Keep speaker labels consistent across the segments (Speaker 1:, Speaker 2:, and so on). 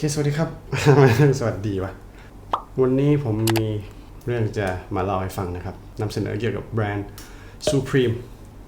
Speaker 1: เคสวัสดีครับ สวัสดีวะวันนี้ผมมีเรื่องจะมาเล่าให้ฟังนะครับนำเสนอเกี่ยวกับแบรนด์ Supreme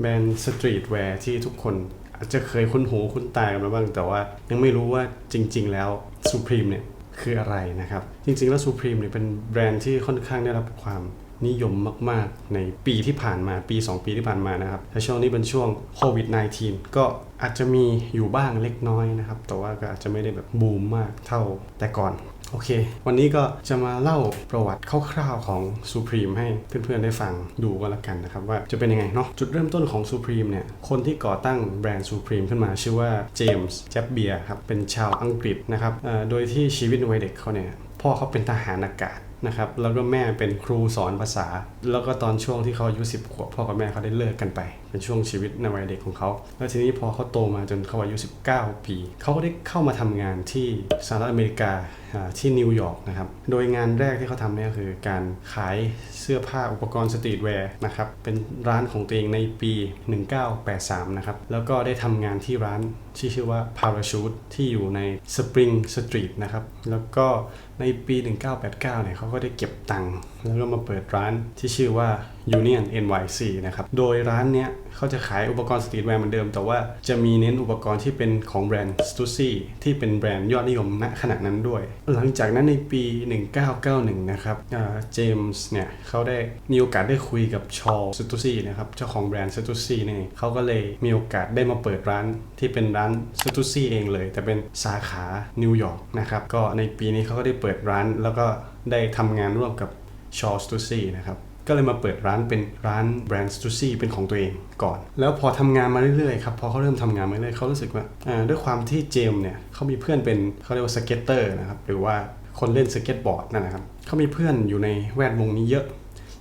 Speaker 1: แบรนด์สตรีทแวร์ที่ทุกคนอาจจะเคยคุ้นหูคุ้นตากันมาบ้าง แต่ว่ายังไม่รู้ว่าจริง ๆ แล้ว Supreme เนี่ยคืออะไรนะครับ จริง ๆ แล้ว Supreme เนี่ยเป็นแบรนด์ที่ค่อนข้างได้รับความ นิยมมาก ๆ ในปีที่ผ่านมาปี 2 ปีที่ผ่านมานะครับและช่วงนี้เป็นช่วงโควิด -19 ก็อาจจะมีอยู่บ้างเล็กน้อยนะครับ แต่ว่าก็อาจจะไม่ได้แบบบูมมากเท่าแต่ก่อนโอเค วันนี้ก็จะมาเล่าประวัติคร่าวๆของ Supreme ให้เพื่อนๆได้ฟังดูก็แล้วกันนะครับ ว่าจะเป็นยังไงเนาะจุดเริ่มต้นของ Supreme เนี่ย คนที่ก่อตั้งแบรนด์ Supreme ขึ้นมาชื่อว่าเจมส์แจ็บเบียครับ เป็นชาวอังกฤษนะครับโดยที่ชีวิตวัยเด็กเขาเนี่ย พ่อเขาเป็นทหารอากาศ นะครับแล้วก็แม่เป็นครูสอนภาษา แล้วก็ตอนช่วงที่เขาอายุ10ขวบพ่อกับแม่เขาได้เลิกกันไป เป็นช่วงชีวิตในวัยเด็กของเขา แล้วทีนี้พอเขาโตมาจนเขาอายุ 19 ปีเขาก็ได้เข้ามาทำงานที่สหรัฐอเมริกาที่นิวยอร์กนะครับโดยงานแรกที่เขาทำเนี่ยคือการขายเสื้อผ้าอุปกรณ์สตรีทแวร์นะครับเป็นร้านของตัวเองในปี 1983 นะครับแล้วก็ได้ทำงานที่ร้านที่ชื่อว่า Parachute ที่อยู่ใน Spring Street นะครับแล้วก็ในปี 1989 เนี่ยเขาก็ได้เก็บตังค์แล้วก็มาเปิดร้านที่ชื่อว่า Union NYC นะครับ โดยร้านเนี้ยเขาจะขายอุปกรณ์สตรีทแวร์เหมือนเดิม แต่ว่าจะมีเน้นอุปกรณ์ที่เป็นของแบรนด์ Stussy ที่เป็นแบรนด์ยอดนิยมณขณะนั้นด้วย หลังจากนั้นในปี 1991 นะครับเจมส์เนี่ยเขาได้มีโอกาสได้คุยกับชอลสตูซี่นะครับเจ้าของแบรนด์สตูซี่เนี่ยเขาก็เลยมีโอกาสได้มาเปิดร้านที่เป็นร้านสตูซี่เองเลย แต่เป็นสาขานิวยอร์กนะครับก็ในปีนี้เขาก็ได้เปิดร้านแล้วก็ ได้ทำงานร่วมกับชอสตูซี่นะครับก็เลยมาเปิดร้านเป็นร้านแบรนด์สตูซี่เป็นของตัวเองก่อน แล้วพอทำงานมาเรื่อยๆครับพอเขาเริ่มทำงานมาเรื่อยๆเขารู้สึกว่าด้วยความที่เจมเนี่ยเขามีเพื่อนเป็นเขาเรียกว่าสเก็ตเตอร์นะครับหรือว่าคนเล่นสเก็ตบอร์ดนั่นนะครับเขามีเพื่อนอยู่ในแวดวงนี้เยอะ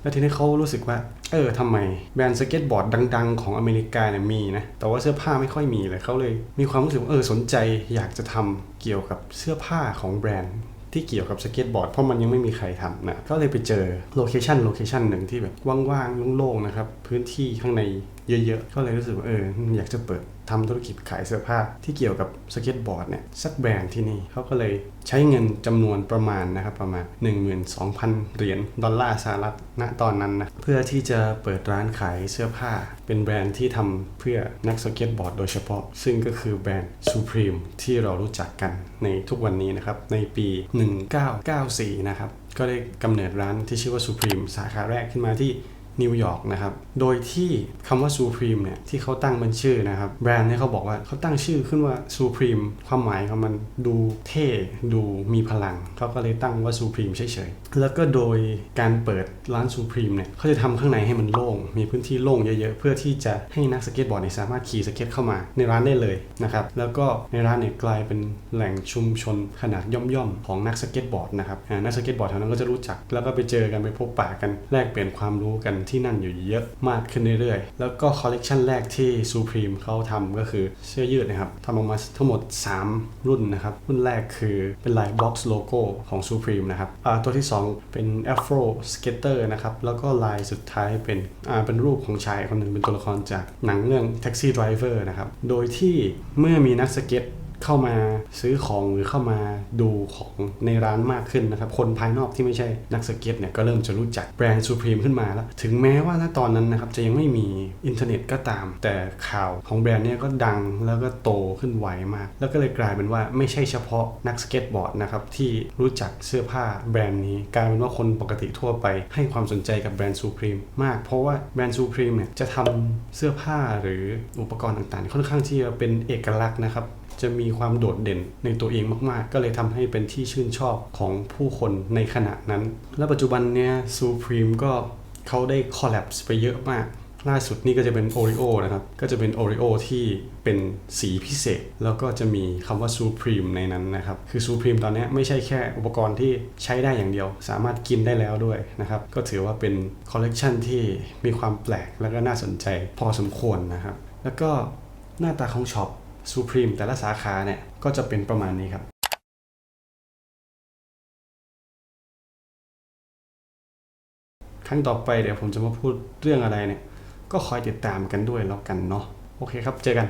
Speaker 1: แล้วทีนี้เขารู้สึกว่าเออทำไมแบรนด์สเก็ตบอร์ดดัง ๆ ของอเมริกาเนี่ยมีนะแต่ว่าเสื้อผ้าไม่ค่อยมีเลยเขาเลยมีความรู้สึกว่าเออสนใจอยากจะทำเกี่ยวกับเสื้อผ้าของแบรนด์ ที่เกี่ยวกับสเก็ตบอร์ดเพราะมันยังไม่มีใครทำนะก็เลยไปเจอโลเคชันโลเคชันหนึ่งที่แบบว่างๆโล่งๆนะครับพื้นที่ข้างในเยอะๆ ก็เลยรู้สึกว่าเอออยากจะเปิด ทำธุรกิจขายเสื้อผ้าที่เกี่ยวกับสเก็ตบอร์ดเนี่ยสักแบรนด์ที่นี่เขาก็เลยใช้เงินจำนวนประมาณนะครับประมาณ 12,000 เหรียญดอลลาร์สหรัฐณตอนนั้นนะเพื่อที่จะเปิดร้านขายเสื้อผ้า เป็นแบรนด์ที่ทำเพื่อนักสเก็ตบอร์ดโดยเฉพาะ ซึ่งก็คือแบรนด์ Supreme ที่เรารู้จักกันในทุกวันนี้นะครับในปี 1994 นะครับก็ได้กำเนิดร้านที่ชื่อว่า Supreme สาขาแรกขึ้นมาที่ นิวยอร์กนะครับ โดยที่คำว่า Supreme เนี่ยที่เขาตั้งเป็นชื่อนะครับแบรนด์เนี่ยเขาบอกว่าเขาตั้งชื่อขึ้นว่า Supreme ความหมายของมันดูเท่ดูมีพลัง เขาก็เลยตั้งว่า Supreme เฉยๆ แล้วก็โดยการเปิดร้าน Supreme เนี่ยเขาจะทำข้างในให้มันโล่ง มีพื้นที่โล่งเยอะๆ เพื่อที่จะให้นักสเก็ตบอร์ดเนี่ยสามารถขี่สเก็ตเข้ามาในร้านได้เลยนะครับแล้วก็ในร้านเนี่ยกลายเป็นแหล่งชุมชนขนาดย่อมๆของนักสเก็ตบอร์ดนะครับนักสเก็ตบอร์ดแถวนั้นก็จะรู้จักแล้วก็ไปเจอกันไปพบปะกันแลกเปลี่ยนความรู้กันที่นั่นอยู่เยอะมากขึ้นเรื่อยๆ แล้วก็คอลเลกชันแรกที่ Supreme เขาทำก็คือเสื้อยืดนะครับทำออกมาทั้งหมด 3 รุ่นนะครับ รุ่นแรกคือเป็นลาย box logo ของ Supreme นะครับตัวที่ 2 เป็น Afro Skater นะครับ แล้วก็ลายสุดท้ายเป็นเป็นรูปของชายคนหนึ่งเป็นตัวละครจากหนังเรื่อง Taxi Driver นะครับ โดยที่เมื่อมีนักสเก็ต เข้ามาซื้อของหรือเข้ามาดูของในร้านมากขึ้นนะครับ คนภายนอกที่ไม่ใช่นักสเก็ตเนี่ยก็เริ่มจะรู้จักแบรนด์ Supreme ขึ้นมาแล้ว ถึงแม้ว่าณตอนนั้นนะครับจะยังไม่มีอินเทอร์เน็ตก็ตาม แต่ข่าวของแบรนด์เนี่ยก็ดังแล้วก็โตขึ้นไวมาก แล้วก็เลยกลายเป็นว่าไม่ใช่เฉพาะนักสเก็ตบอร์ดนะครับที่รู้จักเสื้อผ้าแบรนด์นี้กลายเป็นว่าคนปกติทั่วไป ให้ความสนใจกับแบรนด์ Supreme มาก เพราะว่าแบรนด์ Supreme เนี่ยจะทำเสื้อผ้าหรืออุปกรณ์ต่างๆ ค่อนข้างที่จะเป็นเอกลักษณ์นะครับ จะมีความโดดเด่นในตัวเองมากๆ ก็เลยทำให้เป็นที่ชื่นชอบของผู้คนในขณะนั้น และปัจจุบันเนี้ย Supreme ก็เขาได้คอลแลบไปเยอะมาก ล่าสุดนี่ก็จะเป็น Oreo นะครับ ก็จะเป็น Oreo ที่เป็นสีพิเศษ แล้วก็จะมีคำว่า Supreme ในนั้นนะครับ คือ Supreme ตอนนี้ไม่ใช่แค่อุปกรณ์ที่ใช้ได้อย่างเดียว สามารถกินได้แล้วด้วยนะครับ ก็ถือว่าเป็นคอลเลกชันที่มีความแปลกแล้วก็น่าสนใจพอสมควรนะครับ แล้วก็หน้าตาของช็อป Supreme แต่ละสาขาเนี่ยก็จะเป็นประมาณนี้ครับครั้งต่อไปเดี๋ยวผมจะมาพูดเรื่องอะไรเนี่ยก็คอยติดตามกันด้วยแล้วกันเนาะโอเคครับ เจอกัน